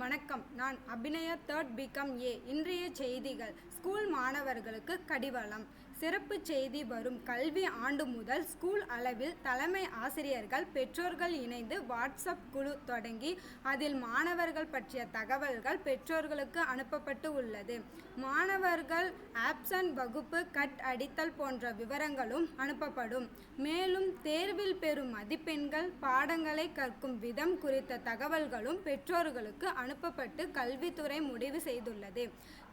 வணக்கம். நான் Abhinaya third become a இன்றைய செய்திகள். ஸ்கூல் மாணவர்களுக்கு கடிவளம். சிறப்பு செய்தி வரும் கல்வி ஆண்டு முதல் ஸ்கூல் அளவில் தலைமை ஆசிரியர்கள் பெற்றோர்கள் இணைந்து வாட்ஸ்அப் குழு தொடங்கி அதில் மாணவர்கள் பற்றிய தகவல்கள் பெற்றோர்களுக்கு அனுப்பப்பட்டு உள்ளது. மாணவர்கள் ஆப்சன் வகுப்பு கட் அடித்தல் போன்ற விவரங்களும் அனுப்பப்படும். மேலும் தேர்வில் பெறும் மதிப்பெண்கள் பாடங்களை கற்கும் விதம் குறித்த தகவல்களும் பெற்றோர்களுக்கு அனுப்பப்பட்டு கல்வித்துறை முடிவு செய்துள்ளது.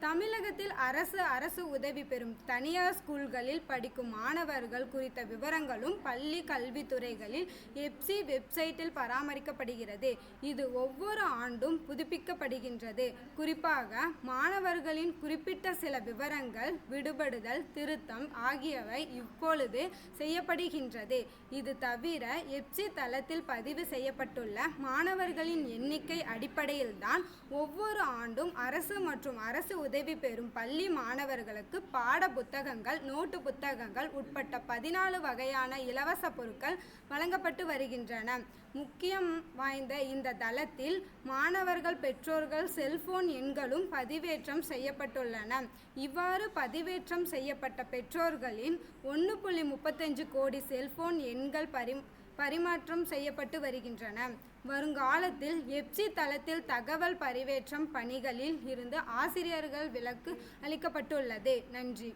தமிழகத்தில் அரசு அரசு உதவி பெறும் தனியார் ஸ்கூல் ஸ்கூல்களில் படிக்கும் மாணவர்கள் குறித்த விவரங்களும் பள்ளி கல்வித்துறைகளில் எப்சி வெப்சைட்டில் பராமரிக்கப்படுகிறது. இது ஒவ்வொரு ஆண்டும் புதுப்பிக்கப்படுகின்றது. குறிப்பாக மாணவர்களின் குறிப்பிட்ட சில விவரங்கள் விடுபடுதல் திருத்தம் ஆகியவை இப்பொழுது செய்யப்படுகின்றது. இது தவிர எப்சி தளத்தில் பதிவு செய்யப்பட்டுள்ள மாணவர்களின் எண்ணிக்கை அடிப்படையில்தான் ஒவ்வொரு ஆண்டும் அரசு மற்றும் அரசு உதவி பெறும் பள்ளி மாணவர்களுக்கு பாட புத்தகங்கள் நோட்டு புத்தகங்கள் உட்பட்ட பதினாலு வகையான இலவச பொருட்கள் வழங்கப்பட்டு வருகின்றன. முக்கியம் வாய்ந்த இந்த தளத்தில் மாணவர்கள் பெற்றோர்கள் செல்போன் எண்களும் பதிவேற்றம் செய்யப்பட்டுள்ளன. இவ்வாறு பதிவேற்றம் செய்யப்பட்ட பெற்றோர்களின் ஒன்று புள்ளி முப்பத்தஞ்சு கோடி செல்போன் எண்கள் பரி பரிமாற்றம் செய்யப்பட்டு வருகின்றன. வருங்காலத்தில் எப்சி தளத்தில் தகவல் பரிவேற்றம் பணிகளில் இருந்து ஆசிரியர்கள் விலக்கு அளிக்கப்பட்டுள்ளது. நன்றி.